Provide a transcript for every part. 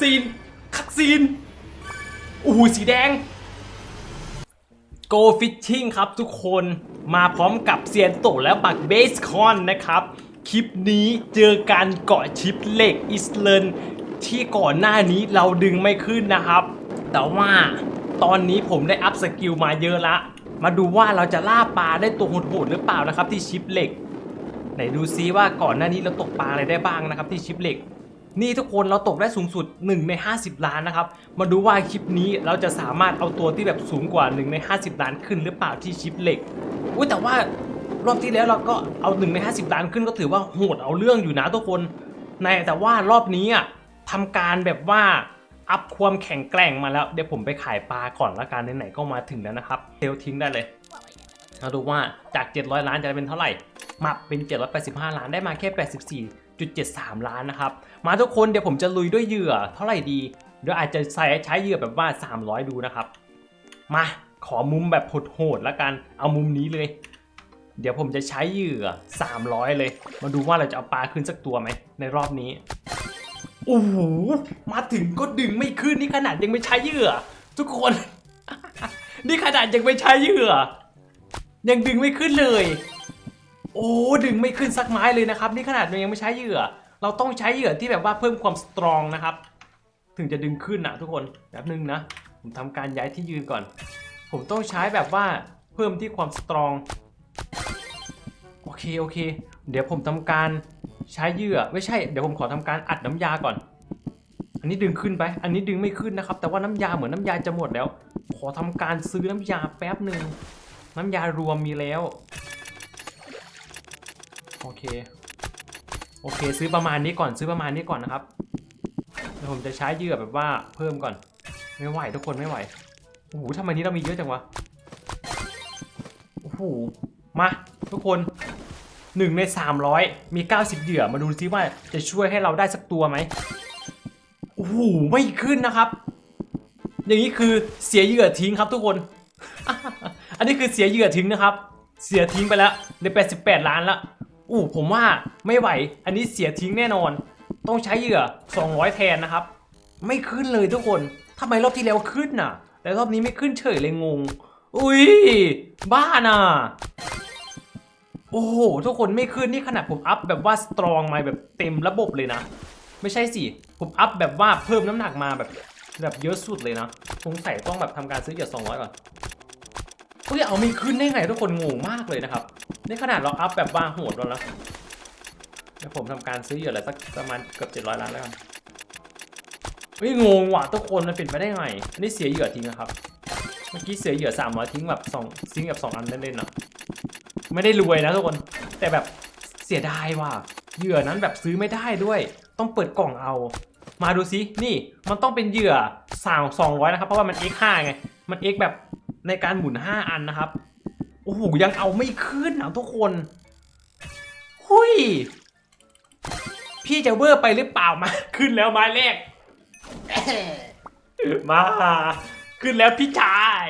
ซีน คัดซีนโอ้โหสีแดง Go Fishing ครับทุกคนมาพร้อมกับเซียนโตและบักเบสคอนนะครับ คลิปนี้เจอการเกาะชิปเหล็กอิสเลนที่ก่อนหน้านี้เราดึงไม่ขึ้นนะครับ แต่ว่าตอนนี้ผมได้อัพสกิลมาเยอะละ มาดูว่าเราจะล่าปลาได้ตัวโหดๆหรือเปล่านะครับที่ชิปเหล็ก ไหนดูซิว่าก่อนหน้านี้เราตกปลาอะไรได้บ้างนะครับที่ชิปเหล็ก นี่ทุกคนเราตกได้สูงสุด 1 ใน 50 ล้านนะครับ มาดูว่าคลิปนี้เราจะสามารถเอาตัวที่แบบสูงกว่า 1 ใน 50 ล้านขึ้นหรือเปล่าที่ชิปเหล็ก อุ้ยแต่ว่ารอบที่แล้วเราก็เอา 1 ใน 50 ล้านขึ้นก็ถือว่าโหดเอาเรื่องอยู่นะทุกคนในแต่ว่ารอบนี้อะทำการแบบว่าอัพความแข็งแกร่งมาแล้วเดี๋ยวผมไปขายปลาก่อนละกันไหนๆก็มาถึงแล้วนะครับเซลทิ้งได้เลยมาดูว่าจาก 700 ล้านจะเป็นเท่าไหร่มาเป็น 785 ล้านได้มาแค่ 84 84.73 ล้านนะครับ มาทุกคนเดี๋ยวผมจะลุยด้วยเหยื่อเท่าไหร่ดี เดี๋ยวอาจจะใช้ใช้เหยื่อแบบว่า 300 ดูนะครับ มาขอมุมแบบโหดๆแล้วกัน เอามุมนี้เลย เดี๋ยวผมจะใช้เหยื่อ 300 เลย มาดูว่าเราจะเอาปลาขึ้นสักตัวไหมในรอบนี้ โอ้โห มาถึงก็ดึงไม่ขึ้นนี่ขนาดยังไม่ใช้เหยื่อ ทุกคน นี่ขนาดยังไม่ใช้เหยื่อ ยังดึงไม่ขึ้นเลย โอ้ดึงไม่ขึ้นสักไม้เลยนะครับ นี่ขนาดเรายังไม่ใช้เหยื่อ เราต้องใช้เหยื่อที่แบบว่าเพิ่มความสตรองนะครับ ถึงจะดึงขึ้นนะทุกคนแป๊บนึงนะ ผมทำการย้ายที่ยืนก่อน ผมต้องใช้แบบว่าเพิ่มที่ความสตรองโอเคโอเค เดี๋ยวผมทำการใช้เหยื่อไม่ใช่เดี๋ยวผมขอทำการอัดน้ำยาก่อน อันนี้ดึงขึ้นไป อันนี้ดึงไม่ขึ้นนะครับ แต่ว่าน้ำยาเหมือนน้ำยาจะหมดแล้ว ขอทำการซื้อน้ำยาแป๊บหนึ่งน้ำยารวมมีแล้ว โอเค โอเค ซื้อประมาณนี้ก่อนซื้อประมาณนี้ก่อนนะครับเดี๋ยวผมจะใช้เหยื่อแบบว่าเพิ่มก่อน ไม่ไหวทุกคนไม่ไหวโอ้โหทำไมนี้เรามีเยอะจังวะโอ้โหมาทุกคนหนึ่งใน300มี90เหยื่อมาดูซิว่าจะช่วยให้เราได้สักตัวไหมโอ้โหไม่ขึ้นนะครับ อย่างนี้คือเสียเหยื่อทิ้งครับทุกคน อันนี้คือเสียเหยื่อทิ้งนะครับ เสียทิ้งไปแล้วใน88ล้านละ อู้ผมว่าไม่ไหว อันนี้เสียทิ้งแน่นอน ต้องใช้เหยื่อ 200 แทนนะครับ ไม่ขึ้นเลยทุกคนทำไมรอบที่แล้วขึ้นน่ะ แต่รอบนี้ไม่ขึ้นเฉยเลยงง อุ้ยบ้าน่ะ โอ้โหทุกคนไม่ขึ้นนี่ขนาดผมอัพแบบว่าสตรองมาแบบเต็มระบบเลยนะ ไม่ใช่สิ ผมอัพแบบว่าเพิ่มน้ำหนักมาแบบแบบเยอะสุดเลยนะสงสัยต้องแบบทำการซื้อเหยื่อ200ก่อนเฮ้ยเอาไม่ขึ้นได้ไงทุกคนงงมากเลยนะครับ นี่ขนาดเราอัพแบบว่าโหดแล้วนะเดี๋ยวผมทำการซื้อเหยื่ออะไรสักประมาณเกือบ700ล้านแล้วกันเฮ้ยงงว่ะทุกคนมันเป็นไปได้ไงอันนี้เสียเหยื่อทิ้งนะครับ เมื่อกี้เสียเหยื่อ300ทิ้งแบบ2ทิ้งแบบ2อันเล่นๆเนาะไม่ได้รวยนะทุกคน แต่แบบเสียดายว่ะเหยื่อนั้นแบบซื้อไม่ได้ด้วย ต้องเปิดกล่องเอา มาดูซินี่มันต้องเป็นเหยื่อสาว200นะครับ เพราะว่ามัน x5 ไงมัน x แบบในการหมุน 5 อันนะครับ โอ้โหยังเอาไม่ขึ้นนะทุกคนหุยพี่จะเวอร์ไปหรือเปล่ามา ขึ้นแล้วไม้แรก มา ขึ้นแล้วพี่ชาย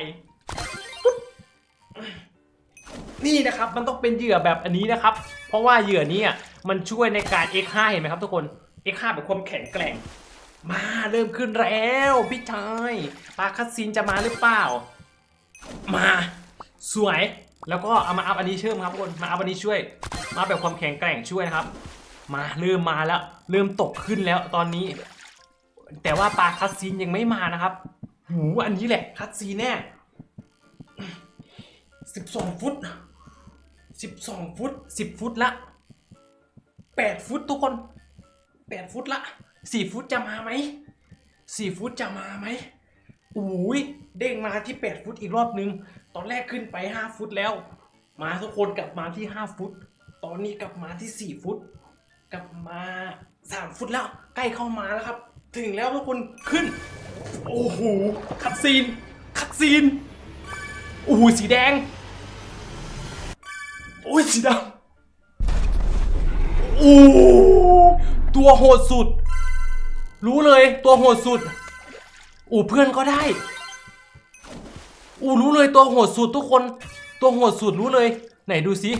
นี่นะครับมันต้องเป็นเหยื่อแบบอันนี้นะครับ เพราะว่าเหยื่อนี้มันช่วยในการ x5 เห็นไหมครับทุกคน x5 แบบความแข็งแกร่ง มาเริ่มขึ้นแล้วพี่ชายปลาคัสซินจะมาหรือเปล่า มา สวย แล้วก็เอามาอัพอันนี้เชื่อมครับทุกคนมาอัพอันนี้ช่วย มาแบบความแข็งแกร่งช่วยนะครับ มาเริ่มมาแล้ว เริ่มตกขึ้นแล้วตอนนี้ แต่ว่าปลาคัสซีนยังไม่มานะครับหูอันนี้แหละคัสซีนแน่สิบสองฟุตสิบสองฟุตสิบฟุตละแปดฟุตทุกคนแปดฟุตละสี่ฟุตจะมาไหมสี่ฟุตจะมาไหม อุ้ยเด้งมาที่ 8 ฟุตอีกรอบนึง ตอนแรกขึ้นไป 5 ฟุตแล้ว มาทุกคนกลับมาที่ 5 ฟุต ตอนนี้กลับมาที่ 4 ฟุต กลับมา 3 ฟุตแล้ว ใกล้เข้ามาแล้วครับ ถึงแล้วทุกคนขึ้น โอ้โห คัดซีน คัดซีน โอ้โห สีแดง โอ้ย สีดำโอ้ตัวโหดสุด รู้เลยตัวโหดสุด อูเพื่อนก็ได้ อูรู้เลยตัวโหดสุดทุกคน ตัวโหดสุดรู้เลย ไหนดูซิ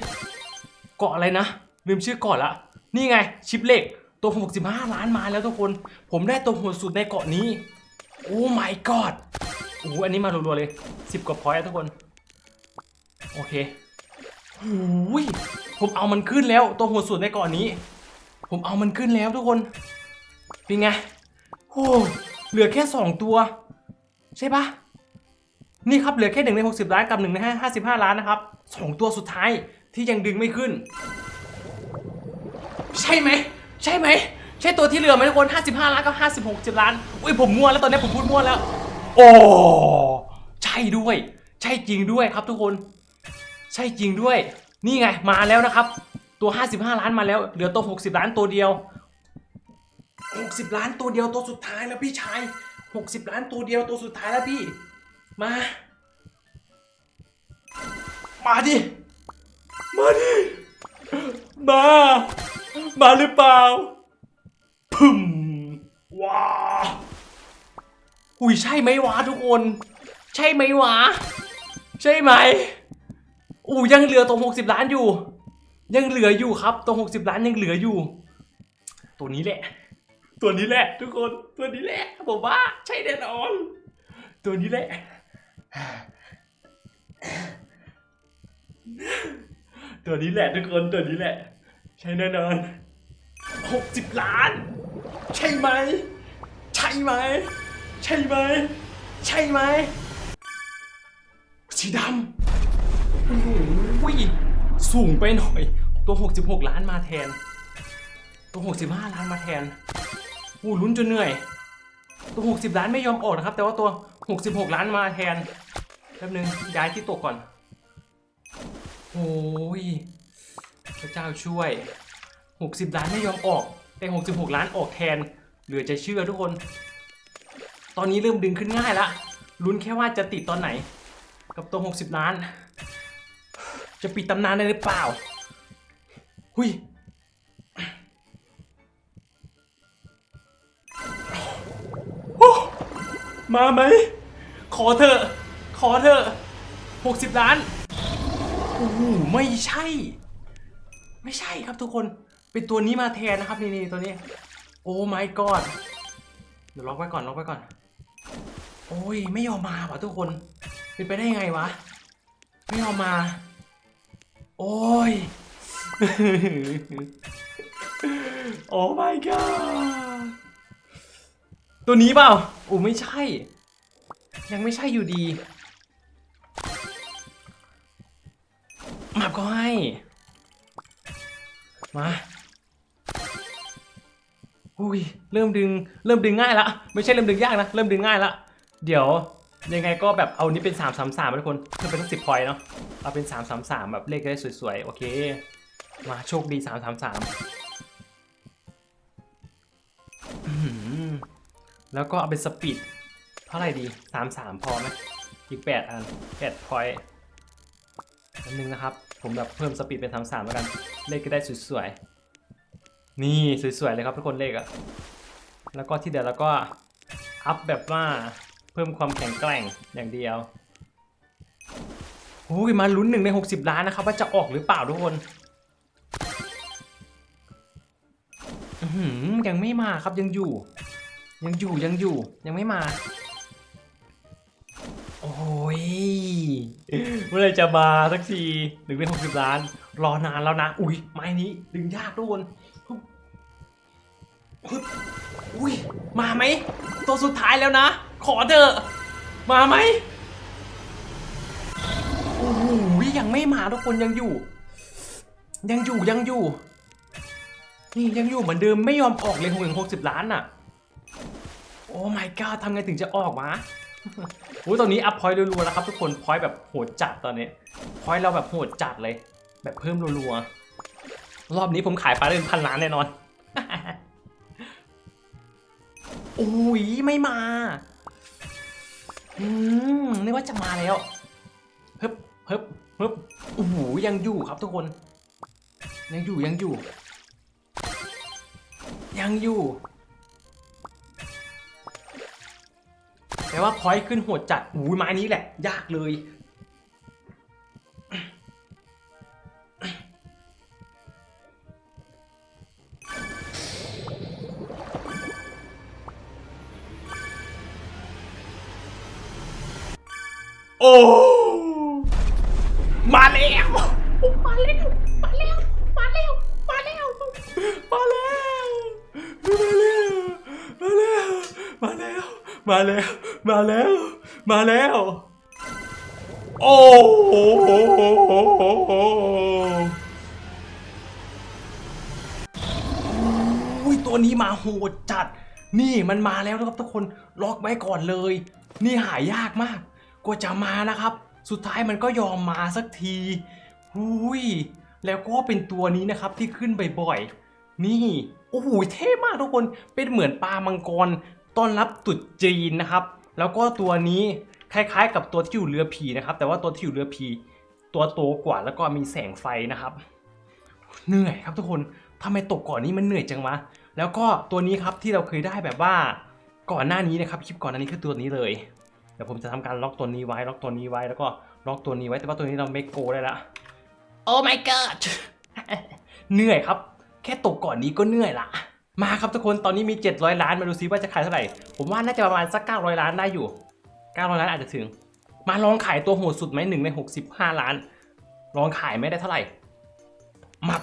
เกาะอะไรนะ ลืมชื่อเกาะละ นี่ไง ชิปเหล็ก ตัว 65 ล้านมาแล้วทุกคน ผมได้ตัวโหดสุดในเกาะนี้ โอ้ my god โอ้อันนี้มารัวๆเลย 10 กว่าพอยต์ทุกคน โอเคโอ้ยผมเอามันขึ้นแล้ว ตัวโหดสุดในเกาะนี้ ผมเอามันขึ้นแล้วทุกคน เป็นไงโอ้ เหลือแค่ 2 ตัว ใช่ปะนี่ครับเหลือแค่หนึ่งใน60ล้านกับหนึ่งใน55ล้านนะครับสองตัวสุดท้ายที่ยังดึงไม่ขึ้น ใช่ไหม ใช่ไหม ใช่ตัวที่เหลือไหมทุกคน55ล้านกับ56 60ล้านอุ้ยผมมั่วแล้วตอนนี้ผมพูดมั่วแล้ว โอ้ใช่ด้วย ใช่จริงด้วยครับทุกคน ใช่จริงด้วย นี่ไงมาแล้วนะครับ ตัว 55 ล้านมาแล้ว เหลือตัว 60 ล้านตัวเดียว 60 ล้านตัวเดียวตัวสุดท้ายแล้วพี่ชาย 60 ล้านตัวเดียวตัวสุดท้ายแล้วพี่ มา มาดิ มาดิ มา มาหรือเปล่าพึ่มว้าหุยใช่ไหมวะทุกคน ใช่ไหมวะ ใช่ไหมอู้ยังเหลือตรง60ล้านอยู่ ยังเหลืออยู่ครับตรง60ล้านยังเหลืออยู่ ตัวนี้แหละ ตัวนี้แหละ ทุกคนตัวนี้แหละผมว่าใช่แน่นอน ตัวนี้แหละ ตัวนี้แหละทุกคนตัวนี้แหละ ใช่แน่นอนหกสิบล้าน ใช่ไหม ใช่ไหม ใช่ไหม ใช่ไหมสีดำโอ้โหสูงไปหน่อย ตัว 66 ล้านมาแทน ตัว 65 ล้านมาแทน อ้ลุ้นจนเหนื่อย ตัว 60 ล้านไม่ยอมออกนะครับ แต่ว่าตัว 66 ล้านมาแทนแป๊บนึงย้ายที่ตกก่อนโอ้ยพระเจ้าช่วย 60 ล้านไม่ยอมออก แต่ 66 ล้านออกแทน เหลือจะเชื่อทุกคน ตอนนี้เริ่มดึงขึ้นง่ายละลุ้นแค่ว่าจะติดตอนไหน กับตัว 60 ล้าน จะปิดตำนานได้หรือเปล่า หุย มาไหม ขอเถอะ ขอเถอะ60ล้าน โอ้โห ไม่ใช่ ไม่ใช่ครับทุกคน เป็นตัวนี้มาแทนนะครับ นี่นี่ตัวนี้ โอ้ my god เดี๋ยวล็อกไว้ก่อน ล็อกไว้ก่อน โอ้ย ไม่ยอมมาวะทุกคน เป็นไปได้ยังไงวะ ไม่ยอมมา โอ้ย โอ้ my god ตัวนี้เปล่าโอ้ไม่ใช่ ยังไม่ใช่อยู่ดีมาก็ให้ มาอุ้ยเริ่มดึงเริ่มดึงง่ายละไม่ใช่เริ่มดึงยากนะเริ่มดึงง่ายละเดี๋ยวยังไงก็แบบเอานี้เป็น 3 3 3ทุกคนเพื่อเป็นทั้งสิบพอยเนาะเอาเป็น 3 3 3 แบบเลขได้สวยๆ โอเค มาโชคดี 3 3 3 แล้วก็เอาเป็นสปีดเท่าไหร่ดี3 3พอไหมอีก8อัน8พอยต์อันนึงนะครับ ผมแบบเพิ่มสปีดเป็น3 3แล้วกัน เลขก็ได้สวยๆ นี่สวยๆเลยครับทุกคนเลขอะแล้วก็ที่เดี๋ยวเราก็อัพแบบว่าเพิ่มความแข็งแกร่งอย่างเดียวโอ้ยมาลุ้นหนึ่งใน 60 ล้านนะครับ ว่าจะออกหรือเปล่าทุกคนอื้อหือยังไม่มาครับยังอยู่ ยังอยู่ยังอยู่ยังไม่มา โอ้ยเมื่อไรจะมาสักทีหนึ่งในหกสิบล้าน รอนานแล้วนะ อุ้ยไม้นี้ดึงยากทุกคนอุ้ยมาไหมตัวสุดท้ายแล้วนะ ขอเถอะมาไหมโอ้โหยังไม่มาทุกคนยังอยู่ ยังอยู่ยังอยู่นี่ยังอยู่เหมือนเดิมไม่ยอมออกเลยหกถึงหกสิบล้านน่ะ อ้ my god ทำไงถึงจะออกวะโอ้ตอนนี้อัพพอยต์รัวๆแล้วครับทุกคนพอยต์แบบโหดจัดตอนนี้พอยต์เราแบบโหดจัดเลย แบบเพิ่มรัวๆรอบนี้ผมขายปลาได้เป็นพันล้านแน่นอนโอ้ยไม่มาอืมนึกว่าจะมาแล้วเฮึบเฮึบเฮึบโอ้โหยังอยู่ครับทุกคน ยังอยู่ยังอยู่ ยังอยู่ แต่ว่าพอยขึ้นโหดจัดหูไม้นี้แหละ ยากเลย โอ้ มาแล้ว มาแล้ว มาแล้ว มาแล้ว มาแล้ว มาแล้ว มาแล้ว มาแล้ว มาแล้ว มาแล้ว มาแล้ว โอ้โหอุ้ยตัวนี้มาโหดจัด นี่มันมาแล้วนะครับทุกคนล็อกไว้ก่อนเลย นี่หายากมากกว่าจะมานะครับ สุดท้ายมันก็ยอมมาสักทีอุ้ยแล้วก็เป็นตัวนี้นะครับที่ขึ้นบ่อยๆ นี่ โอ้โห เท่มากทุกคน เป็นเหมือนปลามังกร ต้อนรับตรุษจีนนะครับ แล้วก็ตัวนี้คล้ายๆ กับตัวที่อยู่เรือผีนะครับ แต่ว่าตัวที่อยู่เรือผีตัวโตกว่าแล้วก็มีแสงไฟนะครับ เหนื่อยครับทุกคนทำไมตกก่อนนี้มันเหนื่อยจังวะ แล้วก็ตัวนี้ครับที่เราเคยได้แบบว่าก่อนหน้านี้นะครับคลิปก่อนหน้านี้คือตัวนี้เลยเดี๋ยวผมจะทำการล็อกตัวนี้ไว้ล็อกตัวนี้ไว้แล้วก็ล็อกตัวนี้ไว้แต่ว่าตัวนี้เราเมกโกได้ละโอ้ my god เหนื่อยครับ แค่ตกก่อนนี้ก็เหนื่อยละ มาครับทุกคนตอนนี้มี 700 ล้านมาดูซิว่าจะขายเท่าไหร่ ผมว่าน่าจะประมาณสัก 900 ล้านได้อยู่ 900 ล้านอาจจะถึง มาลองขายตัวโหดสุดไหมหนึ่งใน 65 ล้าน ลองขายไม่ได้เท่าไหร่มับ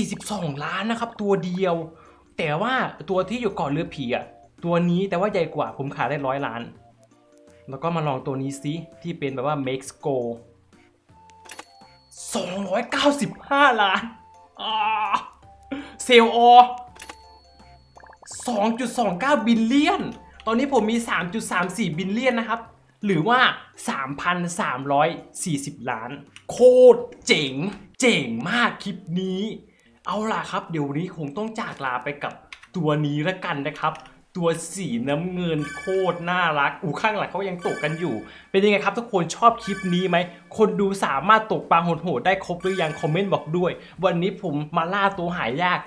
42 ล้านนะครับ ตัวเดียว แต่ว่าตัวที่อยู่ก่อนเรือผีอะตัวนี้แต่ว่าใหญ่กว่าผมขายได้ร้อยล้าน แล้วก็มาลองตัวนี้ซิที่เป็นแบบว่า Makes Go 295 ล้านอ่าเซลล์อ 2.29 บิลเลียน ตอนนี้ผมมี 3.34 บิลเลียนนะครับ หรือว่า 3,340 ล้าน โคตรเจ๋ง เจ๋งมากคลิปนี้ เอาล่ะครับ เดี๋ยวนนี้คงต้องจากลาไปกับตัวนี้ละกันนะครับตัวสีน้ำเงินโคตรน่ารัก อูข้างหลังเขายังตกกันอยู่ เป็นยังไงครับทุกคนชอบคลิปนี้ไหม คนดูสามารถตกปลาโหดๆได้ครบหรือยังคอมเมนต์บอกด้วย วันนี้ผมมาล่าตัวหายาก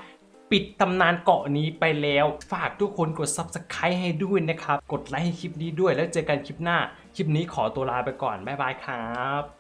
ปิดตำนานเกาะนี้ไปแล้ว ฝากทุกคนกด subscribe ให้ด้วยนะครับ กดไลค์ให้คลิปนี้ด้วยแล้วเจอกันคลิปหน้า คลิปนี้ขอตัวลาไปก่อน บ๊ายบายครับ